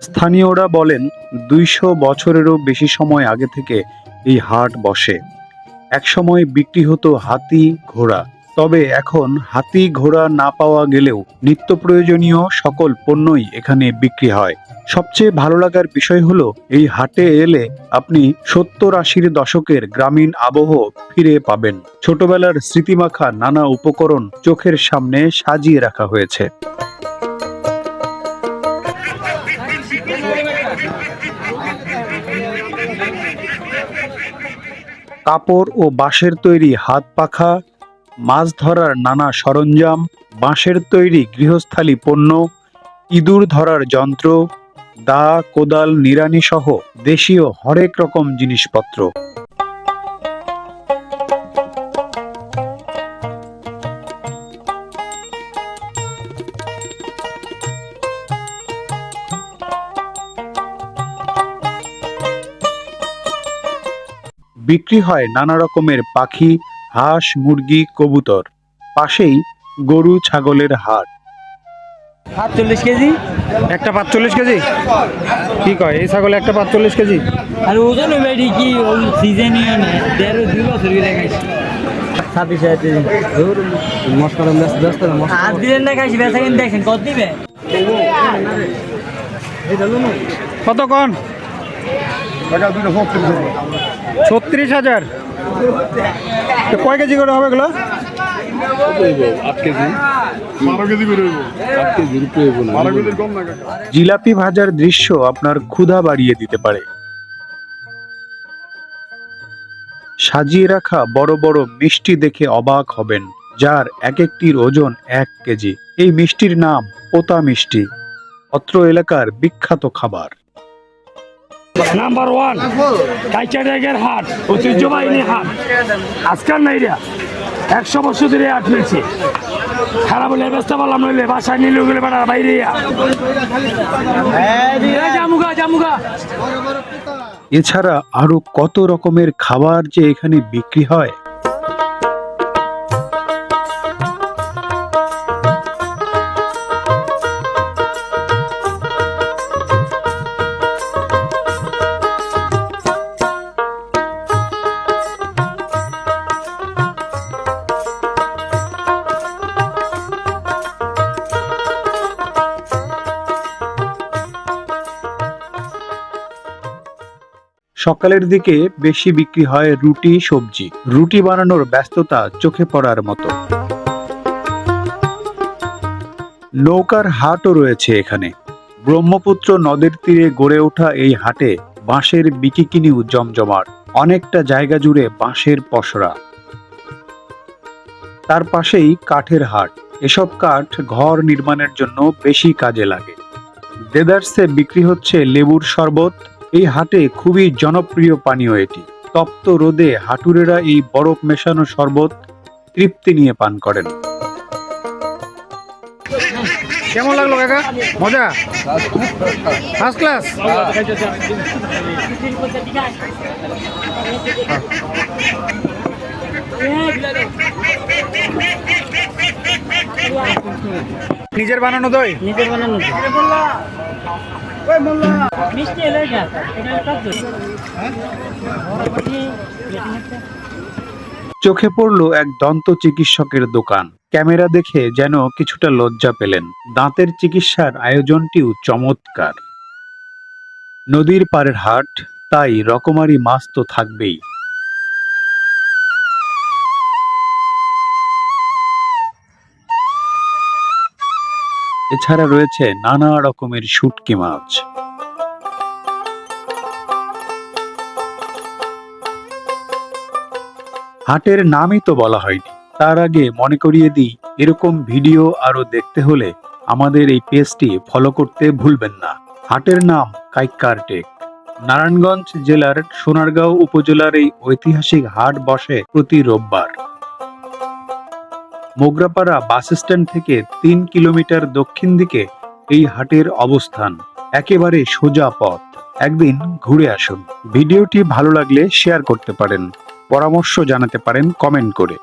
স্থানীয়রা বলেন, দুইশো বছরেরও বেশি সময় আগে থেকে এই হাট বসে। একসময় বিক্রি হতো হাতি ঘোড়া। তবে এখন হাতি ঘোড়া না পাওয়া গেলেও নিত্য প্রয়োজনীয় সকল পণ্যই এখানে বিক্রি হয়। সবচেয়ে ভালো লাগার বিষয় হলো, এই হাটে এলে আপনি সত্তর আশির দশকের গ্রামীণ আবহ ফিরে পাবেন। ছোটবেলার স্মৃতিমাখা নানা উপকরণ চোখের সামনে সাজিয়ে রাখা হয়েছে। কাপড় ও বাঁশের তৈরি হাত পাখা, মাছ ধরার নানা সরঞ্জাম, বাঁশের তৈরি গৃহস্থালী পণ্য, ইঁদুর ধরার যন্ত্র, দা, কোদাল, নিড়ানি সহ দেশীয় হরেক রকম জিনিসপত্র। বিক্রি হয় নানা রকমের পাখি হাঁস মুরগি কবুতর। পাশেই গরু ছাগলের হাট। সাতচল্লিশ কেজি? একটা পাঁচচল্লিশ কেজি? কি কয় এই ছাগল একটা পাঁচচল্লিশ কেজি? আর ওজন বেড়ি কি সিজনই দেড় দুই বছর গিয়ে খাইছি ছাব্বিশ হাজার কেজি। মশলা ব্যস্ত আর দিলেন না খাইছি বেচা কিনে দেখছেন কত দিবে? কত কন? ছত্রিশ হাজার। তো কয় কেজি করে হবে এগুলো? জিলাপি ভাজার দৃশ্য আপনার ক্ষুধা বাড়িয়ে দিতে পারে। সাজিয়ে রাখা বড় বড় মিষ্টি দেখে অবাক হবেন যার এক একটির ওজন এক কেজি। এই মিষ্টির নাম পোতা মিষ্টি অত্র এলাকার বিখ্যাত খাবার। নাম্বার ওয়ান কাইচারেগের হাট ঐতিহ্যবাহিনী হাট। আজকাল নাই রে। একশো বছর ধরে হাট মিলছে খারাপ হলে ব্যস্ত পারলাম নইলে বাসায় নিলে গেলে বেড়ার বাইরে। জামুগা জামুগা। এছাড়া আরও কত রকমের খাবার যে এখানে বিক্রি হয় সকালের দিকে বেশি বিক্রি হয় রুটি, সবজি। রুটি বানানোর ব্যস্ততা চোখে পড়ার মতো। নৌকার হাটও রয়েছে এখানে। ব্রহ্মপুত্র নদের তীরে গড়ে ওঠা এই হাটে বাঁশের বিকিকিনিও জমজমাট। অনেকটা জায়গা জুড়ে বাঁশের পসরা। তার পাশেই কাঠের হাট। এসব কাঠ ঘর নির্মাণের জন্য বেশি কাজে লাগে। দেদার্সে বিক্রি হচ্ছে লেবুর শরবত এই হাটে খুবই জনপ্রিয় পানীয় এটি। তপ্ত রোদে হাটুরেরা এই বরফ মেশানো শরবত তৃপ্তি নিয়ে পান করেন। কেমন লাগল কাকা? মজা? ফার্স্ট ক্লাস নিজের বানানো দই? নিজের বানানো চোখে পড়ল এক দন্ত চিকিৎসকের দোকান। ক্যামেরা দেখে যেন কিছুটা লজ্জা পেলেন। দাঁতের চিকিৎসার আয়োজনটিও চমৎকার। নদীর পারের হাট, তাই রকমারি মাছ তো থাকবেই। এছাড়া রয়েছে নানা রকমের শুটকি মাছ। হাটের নামই তো বলা হয়নি। তার আগে মনে করিয়ে দিই, এরকম ভিডিও আরও দেখতে হলে আমাদের এই পেজটি ফলো করতে ভুলবেন না। হাটের নাম কাইকারটেক নারায়ণগঞ্জ জেলার সোনারগাঁও উপজেলার এই ঐতিহাসিক হাট বসে প্রতি রোববার। মোগরাপাড়া বাস স্ট্যান্ড থেকে তিন কিলোমিটার দক্ষিণ দিকে এই হাটের অবস্থান। একেবারে সোজা পথ। একদিন ঘুরে আসুন। ভিডিওটি ভালো লাগলে শেয়ার করতে পারেন। পরামর্শ জানাতে পারেন কমেন্ট করে।